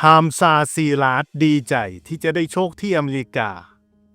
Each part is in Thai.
ฮามซาซีราดดีใจที่จะได้โชคที่อเมริกา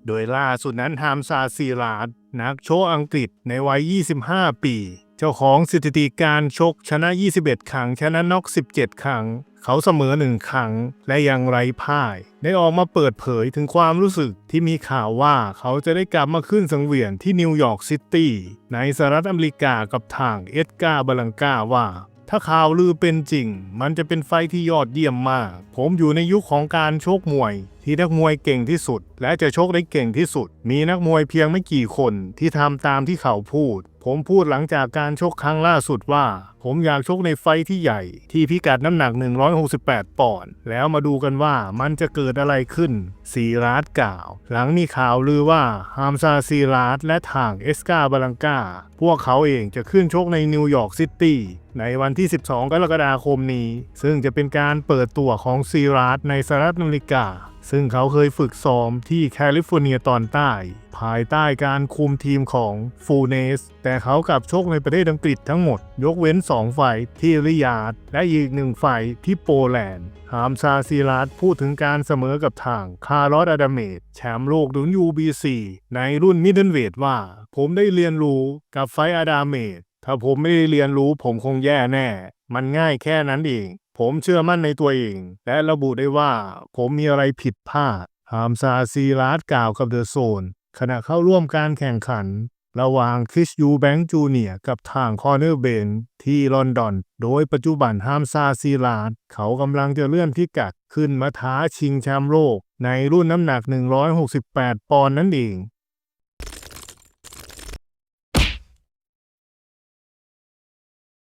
โดยล่าสุดนั้นฮามซาซีราดนักโชคอังกฤษในวัย 25 ปี เจ้าของสถิติการชกชนะ 21 ครั้ง ชนะน็อก 17 ครั้ง เขาเสมอหนึ่งครั้ง และยังไร้พ่าย ได้ออกมาเปิดเผยถึงความรู้สึกที่มีข่าวว่าเขาจะได้กลับมาขึ้นสังเวียนที่นิวยอร์กซิตี้ในสหรัฐอเมริกากับทางเอ็ดการ์บาลังกาว่า ถ้าข่าวลือเป็นจริง มันจะเป็นไฟที่ยอดเยี่ยมมาก ผมอยู่ในยุคของการชกมวย ที่นักมวยเก่งที่สุด และจะชกได้เก่งที่สุด มีนักมวยเพียงไม่กี่คนที่ทำตามที่เขาพูด ผมพูดหลังจากการชกครั้งล่าสุดว่า ผมอยากชกในไฟที่ใหญ่ ที่พิกัดน้ำหนัก 168 ปอนด์แล้วมาดูกันว่ามันจะเกิดอะไรขึ้นซีราดกล่าว หลังมีข่าวลือว่าฮามซาซีราดและทางเอสกาบาลังกาพวกเขาเองจะขึ้นชกในนิวยอร์กซิตี้ในวันที่ 12 กรกฎาคมนี้ ซึ่งจะเป็นการเปิดตัวของซีราดในสหรัฐอเมริกา ซึ่งเขาเคยฝึกซ้อมที่แคลิฟอร์เนียตอนใต้ ภายใต้การคุมทีมของฟูเนส แต่เขากลับชกในประเทศอังกฤษทั้งหมด ยกเว้น2ไฟท์ที่ริยาด และอีกหนึ่งไฟท์ที่โปแลนด์ ฮามซาซีรัสพูดถึงการเสมอกับทางคาร์ลอสอาดาเมดแชมป์โลกรุ่น UBC ในรุ่นมิดเดิลเวทว่า ผมได้เรียนรู้กับไฟอาดาเมดถ้าผมไม่ได้เรียนรู้ผมคงแย่แน่ มันง่ายแค่นั้นเอง ผมเชื่อมั่นในตัวเอง และระบุได้ว่า ผมมีอะไรผิดพลาดฮามซาซีราสกล่าวกับเดอะโซน ขณะเข้าร่วมการแข่งขัน ระหว่างคริสยูแบงค์จูเนียกับทางคอเนอร์เบนที่ลอนดอน โดยปัจจุบันฮามซาซีราสเขากำลังจะเลื่อนพิกัดขึ้นมาท้าชิงแชมป์โลก ในรุ่นน้ำหนัก 168 ปอนด์นั่นเอง